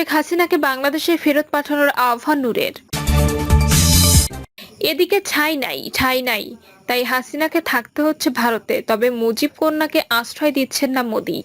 শেখ হাসিনাকে বাংলাদেশে ফেরত পাঠানোর আহ্বান নূরের। এদিকে ছাই নাই ঠাই নাই। তাই হাসিনাকে থাকতে হচ্ছে ভারতে, তবে মুজিব কন্যাকে আশ্রয় দিচ্ছেন না মোদি।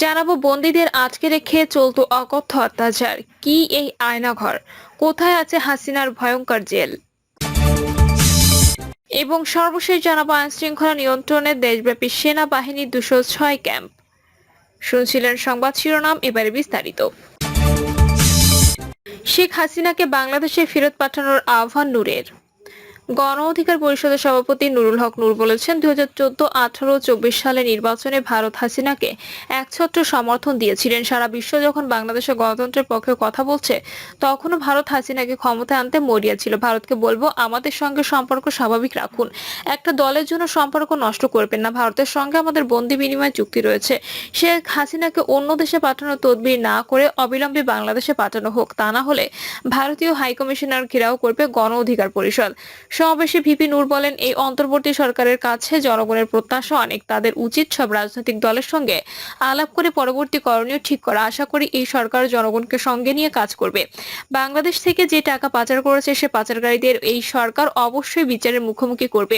জানাব বন্দীদের আটকে রেখে চলতো অকথ্য অত্যাচার। কি এই আয়নাঘর? কোথায় আছে হাসিনার ভয়ঙ্কর জেল? এবং সর্বশেষ জানাব আইন শৃঙ্খলা নিয়ন্ত্রণে দেশব্যাপী সেনাবাহিনীর দুশো ছয় ক্যাম্প। শুনছিলেন সংবাদ শিরোনাম এবারে বিস্তারিত। শেখ হাসিনাকে বাংলাদেশে ফেরত পাঠানোর আহ্বান নূরের। গণ অধিকার পরিষদের সভাপতি নুরুল হক নূর বলেছেন দুই হাজার চোদ্দ আঠারো চব্বিশ সালে নির্বাচনে ভারত হাসিনাকে একছত্র সমর্থন দিয়েছিলেন। সারা বিশ্ব যখন বাংলাদেশের গণতন্ত্রের পক্ষে কথা বলছে, তখনও ভারত হাসিনাকে ক্ষমতায় আনতে মরিয়া ছিল। ভারতকে বলব, আমাদের সঙ্গে সম্পর্ক স্বাভাবিক রাখুন। একটা দলের জন্য সম্পর্ক নষ্ট করবেন না। ভারতের সঙ্গে আমাদের বন্দি বিনিময় চুক্তি রয়েছে। শেখ হাসিনাকে অন্য দেশে পাঠানোর তদবির না করে অবিলম্বে বাংলাদেশে পাঠানো হোক। তা না হলে ভারতীয় হাইকমিশনার ঘেরাও করবে গণ অধিকার পরিষদ। সমাবেশে ভিপি নূর বলেন, এই অন্তর্বর্তী সরকারের কাছে জনগণের প্রত্যাশা অনেক। তাদের উচিত সব রাজনৈতিক দলের সঙ্গে আলাপ করে পরবর্তী করণীয় ঠিক করা। আশা করি এই সরকার জনগণকে সঙ্গে নিয়ে কাজ করবে। বাংলাদেশ থেকে যে টাকা পাচার করেছে সে পাচারকারীদের এই সরকার অবশ্যই বিচারের মুখোমুখি করবে।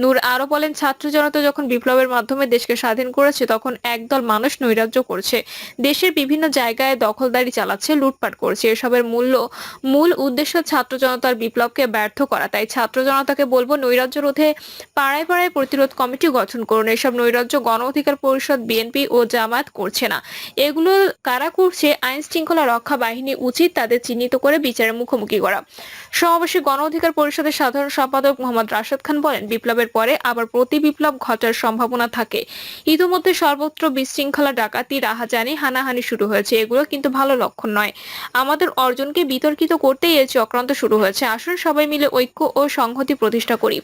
নূর আরও বলেন, ছাত্র জনতা যখন বিপ্লবের মাধ্যমে দেশকে স্বাধীন করেছে, তখন একদল মানুষ নৈরাজ্য করছে। দেশের বিভিন্ন জায়গায় দখলদারি চালাচ্ছে, লুটপাট করছে। এসবের মূল্য, মূল উদ্দেশ্য ছাত্র জনতার বিপ্লবকে ব্যর্থ করা। তাই ছাত্র জনতাকে বলব, নৈরাজ্য রোধে পাড়ায় পাড়ায় প্রতিরোধ কমিটি গঠন করুন। এসব নৈরাজ্য গণ অধিকার পরিষদ, বিএনপি ও জামাত করছে না। এগুলো কারা করছে? আইন শৃঙ্খলা রক্ষা বাহিনী উচিত তাদের চিহ্নিত করে বিচারের মুখোমুখি করা। সমাবেশে গণ অধিকার পরিষদের সাধারণ সম্পাদক মোহাম্মদ রাশেদ খান বলেন, বিপ্লবের পরে আবার প্রতি বিপ্লব ঘটার সম্ভাবনা থাকে। ইতিমধ্যে সর্বত্র বিশৃঙ্খলা, ডাকাতি, রাহাজানি, হানাহানি শুরু হয়েছে। এগুলো কিন্তু ভালো লক্ষণ নয়। আমাদের অর্জনকে বিতর্কিত করতেই এই চক্রান্ত শুরু হয়েছে। আসুন সবাই মিলে ঐক্য ও সংহতি প্রতিষ্ঠা করি।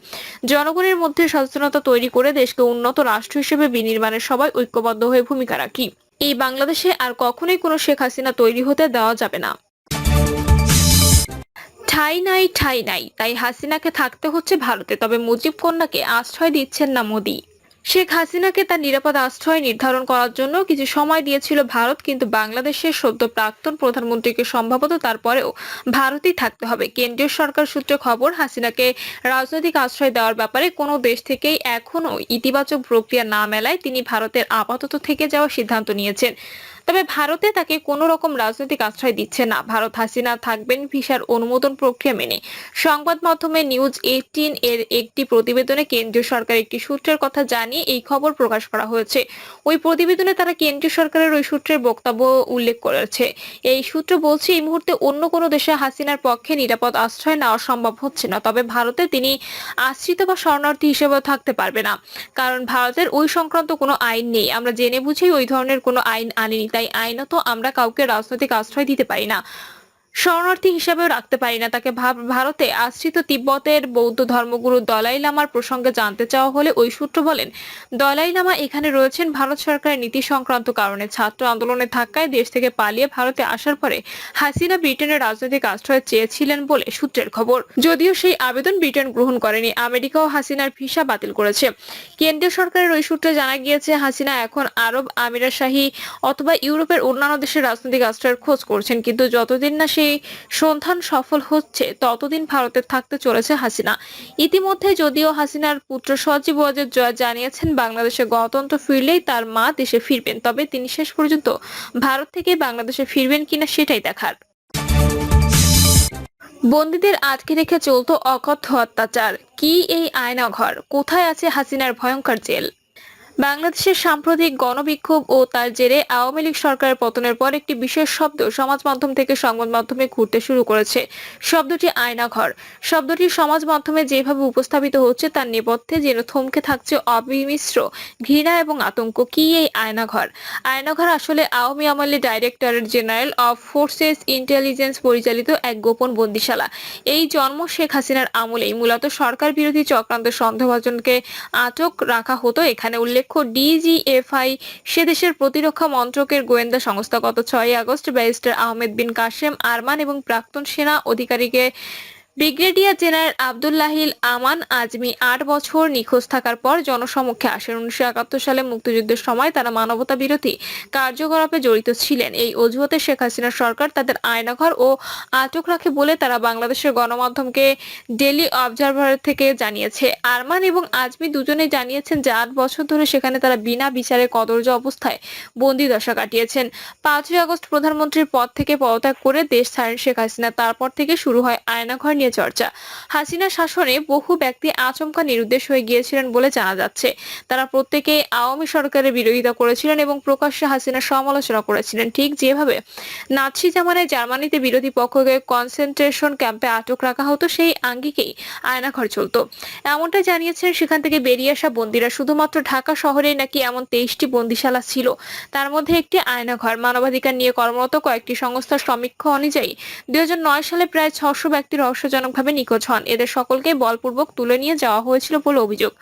জনগণের মধ্যে সচেতনতা তৈরি করে দেশকে উন্নত রাষ্ট্র হিসেবে বিনির্মাণে সবাই ঐক্যবদ্ধ হয়ে ভূমিকা রাখি। এই বাংলাদেশে আর কখনোই কোনো শেখ হাসিনা তৈরি হতে দেওয়া যাবে না। ঠাই নাই ঠাই নাই। তাই হাসিনাকে থাকতে হচ্ছে ভারতে, তবে মুজিব কন্যাকে আশ্রয় দিচ্ছেন না মোদি। শেখ হাসিনাকে তার নিরাপদ আশ্রয় নির্ধারণ করার জন্য কিছু সময় দিয়েছিল ভারত, কিন্তু বাংলাদেশের সদ্য প্রাক্তন প্রধানমন্ত্রীকে সম্ভবত তারপরেও ভারতেই থাকতে হবে। কেন্দ্রীয় সরকার সূত্রে খবর, হাসিনাকে রাজনৈতিক আশ্রয় দেওয়ার ব্যাপারে কোনো দেশ থেকেই এখনও ইতিবাচক প্রক্রিয়া না মেলায় তিনি ভারতের আপাতত থেকে যাওয়ার সিদ্ধান্ত নিয়েছেন। তবে ভারতে তাকে কোনো রকম রাজনৈতিক আশ্রয় দিচ্ছে না। ভারত হাসিনা থাকবেন ভিসার অনুমোদন প্রক্রিয়া মেনে। সংবাদ মাধ্যমে নিউজ এইটিন এর একটি প্রতিবেদনে কেন্দ্রীয় সরকার একটি সূত্রের কথা জানিয়ে এই খবর প্রকাশ করা হয়েছে। ওই প্রতিবেদনে তারা কেন্দ্রীয় সরকারের ওই সূত্রের বক্তব্য উল্লেখ করেছে। এই সূত্র বলছে, এই মুহূর্তে অন্য কোনো দেশে হাসিনার পক্ষে নিরাপদ আশ্রয় নেওয়া সম্ভব হচ্ছে না। তবে ভারতে তিনি আশ্রিত বা শরণার্থী হিসেবেও থাকতে পারবে না। কারণ ভারতের ওই সংক্রান্ত কোনো আইন নেই। আমরা জেনে বুঝেই ওই ধরনের কোনো আইন আনিনি। তাই আইনত আমরা কাউকে রাজনৈতিক আশ্রয় দিতে পারি না। শরণার্থী হিসাবেও রাখতে পারি না। তাকে ভারতে আশ্রিত তিব্বতের বৌদ্ধ ধর্মগুরু দলাই লামার প্রসঙ্গে জানতে চাওয়া হলে ওই সূত্র বলেন দলাই লামা এখানে রয়েছেন ভারত সরকারের নীতি সংক্রান্ত কারণে। ছাত্র আন্দোলনে থাকায় দেশ থেকে পালিয়ে ভারতে আসার পরে হাসিনা ব্রিটেনের রাজনৈতিক আশ্রয় চেয়েছিলেন বলে সূত্রের খবর। যদিও সেই আবেদন ব্রিটেন গ্রহণ করেনি, আমেরিকাও হাসিনার ভিসা বাতিল করেছে। কেন্দ্রীয় সরকারের ওই সূত্রে জানা গিয়েছে, হাসিনা এখন আরব আমিরাশাহী অথবা ইউরোপের অন্যান্য দেশের রাজনৈতিক আশ্রয়ের খোঁজ করছেন। কিন্তু যতদিন না সেই সন্ধান সফল হচ্ছে, ততদিন ভারতে থাকতে চলেছে হাসিনা। ইতিমধ্যে যদিও হাসিনার পুত্র সজীব ওয়াজেদ জয় জানিয়েছেন, বাংলাদেশে গণতন্ত্র ফিরলেই তার মা দেশে ফিরবেন। তবে তিনি শেষ পর্যন্ত ভারত থেকে বাংলাদেশে ফিরবেন কিনা সেটাই দেখার। বন্দীদের আটকে রেখে চলতো অকথ্য অত্যাচার। কি এই আয়নাঘর? কোথায় আছে হাসিনার ভয়ঙ্কর জেল? বাংলাদেশের সাম্প্রতিক গণবিক্ষোভ ও তার জেরে আওয়ামী লীগ সরকারের পতনের পর একটি বিশেষ শব্দ সমাজ মাধ্যম থেকে সংবাদ মাধ্যমে ঘুরতে শুরু করেছে। শব্দটি আয়নাঘর। শব্দটি সমাজ মাধ্যমে যেভাবে উপস্থাপিত হচ্ছে তার নেপথ্যে যেন থমকে থাকছে অবিমিশ্র ঘৃণা এবং আতঙ্ক। কি এই আয়নাঘর? আয়নাঘর আসলে আওয়ামী আমলে directorate general of forces intelligence পরিচালিত এক গোপন বন্দিশালা। এই জন্ম শেখ হাসিনার আমলেই মূলত সরকার বিরোধী চক্রান্ত সন্দেহভাজনকে আটক রাখা হতো। এখানে উল্লেখ্য ডিজিএফআই সে দেশের প্রতিরক্ষা মন্ত্রকের গোয়েন্দা সংস্থা। গত ছয় আগস্ট ব্যারিস্টার আহমেদ বিন কাশেম, আরমান এবং প্রাক্তন সেনা অধিকারীকে ব্রিগেডিয়ার জেনারেল আবদুল্লাহিল আমান আজমি আট বছর নিখোঁজ থাকার পর জনসমক্ষে আসেন। উনিশশো একাত্তর সালে মুক্তিযুদ্ধের সময় তারা মানবতা বিরোধী কার্যকলাপে জড়িত ছিলেন। এই অজুহাতে শেখ হাসিনা সরকার তাদের আয়নাঘর ও আটক রাখে বলে তারা বাংলাদেশের গণমাধ্যমকে ডেলি অবজারভার থেকে জানিয়েছে। আরমান এবং আজমি দুজনেই জানিয়েছেন যে আট বছর ধরে সেখানে তারা বিনা বিচারে কদর্য অবস্থায় বন্দি দশা কাটিয়েছেন। পাঁচই আগস্ট প্রধানমন্ত্রীর পদ থেকে পদত্যাগ করে দেশ ছাড়েন শেখ হাসিনা। তারপর থেকে শুরু হয় আয়নাঘর নিয়ে চর্চা। হাসিনা শাসনে বহু ব্যক্তি আচমকা নিরুদ্দেশ হয়ে গিয়েছিলেন বলে জানা যাচ্ছে। তারা প্রত্যেকেই আওয়ামী সরকারের বিরোধিতা করেছিলেন এবং প্রকাশ্যে হাসিনার সমালোচনা করেছিলেন। ঠিক যেভাবে নাৎসি জামানায় জার্মানিতে বিরোধী পক্ষকে কনসেন্ট্রেশন ক্যাম্পে আটক রাখা হতো, সেই আঙ্গিকেই আয়নাঘর চলতো। এমনটা জানিয়েছেন সেখান থেকে বেরিয়ে আসা বন্দীরা। শুধুমাত্র ঢাকা শহরেই নাকি এমন তেইশটি বন্দিশালা ছিল। তার মধ্যে একটি আয়নাঘর। মানবাধিকার নিয়ে কর্মরত কয়েকটি সংস্থার সমীক্ষা অনুযায়ী দুই হাজার নয় সালে প্রায় ছশো ব্যক্তি রহস্যজনকভাবে নিখোঁজ হন। এদের সকলকে বলপূর্বক তুলে নিয়ে যাওয়া হয়েছিল বলে অভিযোগ।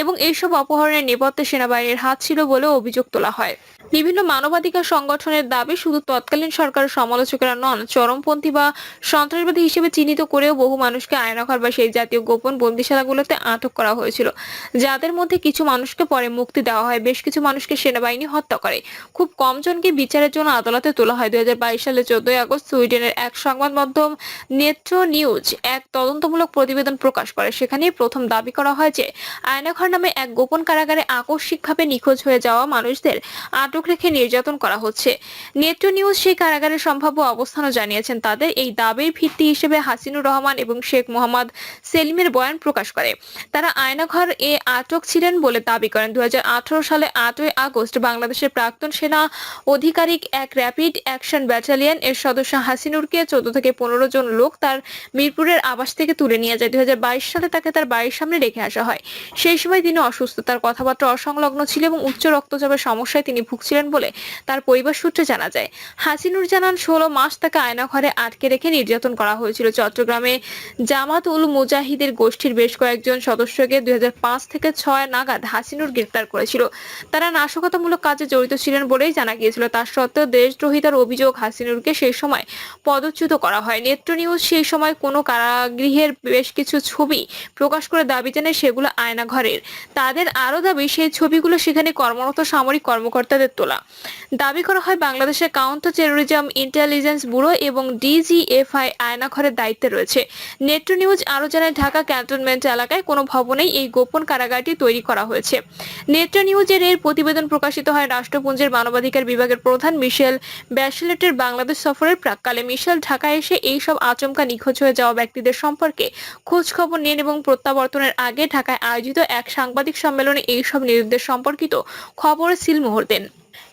এবং এইসব অপহরণের নেপথ্যে সেনাবাহিনীর হাত ছিল বলে অভিযোগ তোলা হয়। বিভিন্ন মানবাধিকার সংগঠনের দাবি শুধু তৎকালীন সরকারের সমালোচকেরা নন, চরমপন্থী বা সন্ত্রাসবাদী হিসেবে চিহ্নিত করেও বহু মানুষকে আয়নাঘর বা সেই জাতীয় গোপন বন্দিশালাগুলোতে আটক করা হয়েছিল। যাদের মধ্যে কিছু মানুষকে পরে মুক্তি দেওয়া হয়, বেশ কিছু মানুষকে সেনাবাহিনী হত্যা করে। খুব কম জনকে বিচারের জন্য আদালতে তোলা হয়। দুই হাজার বাইশ সালে চোদ্দই আগস্ট সুইডেনের এক সংবাদ মাধ্যম নেত্র নিউজ এক তদন্তমূলক প্রতিবেদন প্রকাশ করে। সেখানে প্রথম দাবি করা হয় যে, আয়নাঘর নামে এক গোপন কারাগারে আকস্মিকভাবে নিখোঁজ হয়ে যাওয়া মানুষদের আটক রেখে নির্যাতন করা হচ্ছে। নেত্র নিউজ সেই কারাগারের সম্ভাব্য অবস্থানও জানিয়েছেন তাদের। এই দাবির ভিত্তি হিসেবে হাসিনুর রহমান এবং শেখ মোহাম্মদ সেলিমের বয়ান প্রকাশ করে। তারা আয়নাঘর এ আটক ছিলেন বলে দাবি করেন। দু হাজার আঠারো সালে আটই আগস্ট বাংলাদেশের প্রাক্তন সেনা আধিকারিক এক র্যাপিড অ্যাকশন ব্যাটালিয়ন এর সদস্য হাসিনুরকে চোদ্দ থেকে পনেরো জন লোক তার মিরপুরের আবাস থেকে তুলে নিয়ে যায়। দুই হাজার বাইশ সালে তাকে তার বাড়ির সামনে রেখে আসা হয়। সেই সময় তিনি অসুস্থ তার কথাবার্তা অসংলগ্ন ছিল এবং উচ্চ রক্তচাপের সমস্যায় তিনি ভুগছিলেন বলে তার পরিবার সূত্রে জানা যায়। হাসিনুর জানান, ষোলো মাস তাকে আয়নাঘরে আটকে রেখে নির্যাতন করা হয়েছিল। চট্টগ্রামে জামাত উল মুজাহিদের গোষ্ঠীর বেশ কয়েকজন সদস্যকে দুই হাজার পাঁচ থেকে ছয় নাগাদ হাসিনুর গ্রেফতার করেছিল। তারা নাশকতামূলক কাজে জড়িত ছিলেন বলেই জানা গিয়েছিল। তার সত্ত্বেও দেশদ্রোহিতার অভিযোগ হাসিনুরকে সেই সময় পদচ্যুত করা হয় নেত্র নিউজ সেই সময় কোনো কারাগৃহের বেশ কিছু ছবি প্রকাশ করে দাবি জানায় সেগুলো আয়নাঘরের। তাদের আরও দাবি, সেই ছবিগুলো সেখানে কর্মরত সামরিক কর্মকর্তাদের তোলা। দাবি করা হয় বাংলাদেশের কাউন্টার টেরোরিজম ইন্টেলিজেন্স ব্যুরো এবং ডিজিএফআই আয়নাঘরের দায়িত্বে রয়েছে। নেত্র নিউজ আরও জানায়, ঢাকা ক্যান্টনমেন্ট এলাকায় কোনো ভবনেই এই গোপন কারাগারটি তৈরি করা হয়েছে। নেত্র নিউজের এর প্রতিবেদন প্রকাশিত হয় রাষ্ট্রপুঞ্জের মানবাধিকার বিভাগের প্রধান মিশেল ব্যাচেলেটের বাংলাদেশ সফরের প্রাককালে। মিশেল, ঢাকায় এসে এইসব আচমকা নিখোঁজ হয়ে যাওয়া ব্যক্তিদের সম্পর্কে খোঁজখবর নেন এবং প্রত্যাবর্তনের আগে ঢাকায় আয়োজিত এক সাংবাদিক সম্মেলনে এইসব নিরুদ্দেশ সম্পর্কিত খবর সিলমোহর দেন।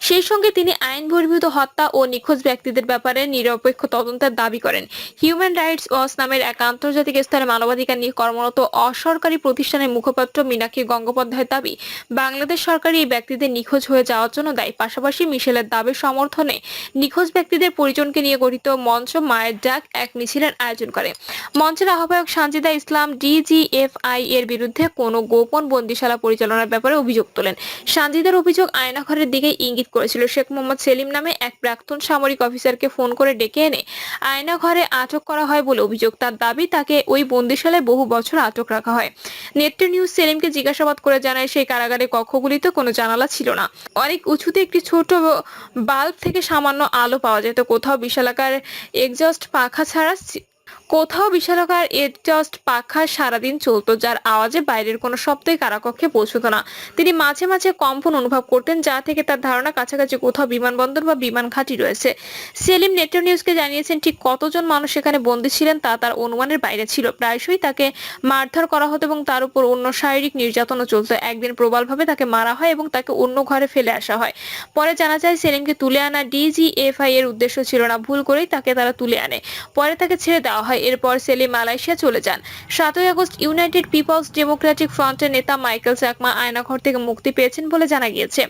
সেই সঙ্গে তিনি আইন বহির্ভূত হত্যা ও নিখোঁজ ব্যক্তিদের ব্যাপারে নিরপেক্ষ তদন্তের দাবি করেন। হিউম্যান রাইটস ওয়াচ নামের এক আন্তর্জাতিক স্তরে মানবাধিকার নিয়ে কর্মরত অসরকারি প্রতিষ্ঠানের মুখপাত্র মীনাক্ষী গঙ্গোপাধ্যায়ের দাবি, বাংলাদেশ সরকার এই ব্যক্তিদের নিখোঁজ হয়ে যাওয়ার জন্য দায়ী। পাশাপাশি মিশেলের দাবির সমর্থনে নিখোঁজ ব্যক্তিদের পরিজনকে নিয়ে গঠিত মঞ্চ মায়ের ডাক এক মিছিলের আয়োজন করে। মঞ্চের আহ্বায়ক সানজিদা ইসলাম ডিজিএফআই এর বিরুদ্ধে কোনো গোপন বন্দিশালা পরিচালনার ব্যাপারে অভিযোগ তোলেন। সানজিদার অভিযোগ আয়নাঘরের দিকে ইঙ্গিত করেছিল। শেখ মোহাম্মদ সেলিম নামে এক প্রাক্তন সামরিক অফিসারকে ফোন করে ডেকে এনে আয়নাঘরে আটক করা হয় বলে অভিযোগ। তার দাবি, তাকে ওই বন্দিশালায় বহু বছর আটক রাখা হয়। নেত্র নিউজ সেলিমকে জিজ্ঞাসাবাদ করে জানায়, সেই কারাগারে কক্ষগুলিতে কোনো জানালা ছিল না। অনেক উঁচুতে একটি ছোট বাল্ব থেকে সামান্য আলো পাওয়া যেত কোথাও বিশালাকার এক্সস্ট পাখা ছাড়া কোথাও বিশালকার এডজাস্ট পাখা সারাদিন চলতো, যার আওয়াজে বাইরের কোনো শব্দই কারাকক্ষে পৌঁছতো না। তিনি মাঝে মাঝে কম্পন অনুভব করতেন, যা থেকে তার ধারণা কাছাকাছি কোথাও বিমানবন্দর বা বিমান ঘাঁটি রয়েছে। সেলিম নেট্রো নিউজকে জানিয়েছেন, ঠিক কতজন মানুষ সেখানে বন্দী ছিলেন তা তার অনুমানের বাইরে ছিল। প্রায়শই তাকে মারধর করা হতো এবং তার উপর অন্য শারীরিক নির্যাতনও চলতো। একদিন প্রবলভাবে তাকে মারা হয় এবং তাকে অন্য ঘরে ফেলে আসা হয়। পরে জানা যায়, সেলিমকে তুলে আনা ডিজিএফআই এর উদ্দেশ্য ছিল না, ভুল করেই তাকে তারা তুলে আনে। পরে তাকে ছেড়ে দেওয়া হয়। এরপর সেলিম মালয়েশিয়া চলে যান। সাতই আগস্ট ইউনাইটেড পিপলস ডেমোক্রেটিক ফ্রন্টের নেতা মাইকেল চাকমা আয়নাঘর থেকে মুক্তি পেয়েছেন বলে জানা গিয়েছে।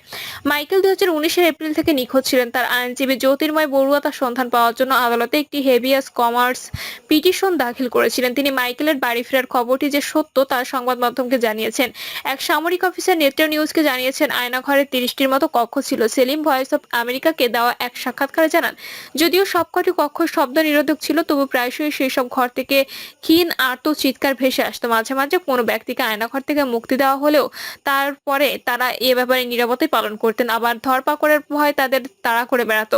মাইকেল দুই হাজার এপ্রিল থেকে নিখোঁজ ছিলেন তার আইনজীবী জ্যোতির্ময় বড়ুয়া তার সন্ধান পাওয়ার জন্য আদালতে একটি হেভিয়াস কমার্স পিটিশন দাখিল করেছিলেন। তিনি মাইকেলের বাড়ি ফেরার খবরটি যে সত্য তার সংবাদ মাধ্যমকে জানিয়েছেন। এক সামরিক অফিসার নেত্র নিউজকে জানিয়েছেন, আয়নাঘরে তিরিশটির মতো কক্ষ ছিল। সেলিম ভয়েস অফ আমেরিকাকে দেওয়া এক সাক্ষাৎকারে জানান, যদিও সবকটি কক্ষ শব্দ নিরোধক ছিল, তবু প্রায়শই সেই এসব ঘর থেকে ক্ষীণ, আর্ত চিৎকার ভেসে আসতো। মাঝে মাঝে কোনো ব্যক্তিকে আয়নাঘর থেকে মুক্তি দেওয়া হলেও তারপরে তারা এ ব্যাপারে নিরাপত্তাই পালন করতেন। আবার ধরপাকড়ের ভয় তাদের তাড়া করে বেড়াতো।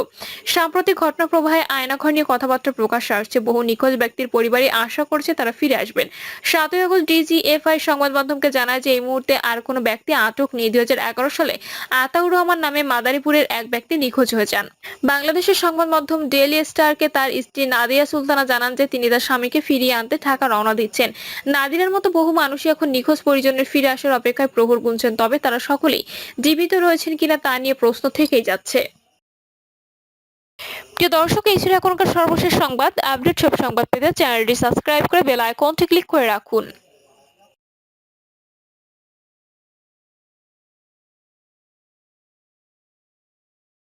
সাম্প্রতিক ঘটনা প্রবাহে আয়নাঘর নিয়ে কথাবার্তা প্রকাশ আসছে। বহু নিখোঁজ ব্যক্তির পরিবারই আশা করছে তারা ফিরে আসবেন। সাতই আগস্ট ডিজিএফআই সংবাদ মাধ্যমকে জানায় যে, এই মুহূর্তে আর কোনো ব্যক্তি আটক নেই। দুই হাজার এগারো সালে আতাউর রহমান নামে মাদারীপুরের এক ব্যক্তি নিখোঁজ হয়ে যান। বাংলাদেশের সংবাদ মাধ্যম ডেইলি স্টারকে তার স্ত্রী নাদিয়া সুলতানা জানান যে, তিনি তার স্বামীকে ফিরিয়ে আনতে ঢাকা রওনা দিচ্ছেন। নাদিরের মতো বহু মানুষই এখন নিখোঁজ পরিজনের ফিরে আসার অপেক্ষায় প্রহর গুনছেন, তবে তারা সকলেই জীবিত রয়েছেন কিনা তা নিয়ে প্রশ্ন থেকেই যাচ্ছে। প্রিয় দর্শক, এই ছিল এখনকার সর্বশেষ সংবাদ। আপডেট সব সংবাদ পেতে চ্যানেলটি সাবস্ক্রাইব করে বেল আইকনটি ক্লিক করে রাখুন।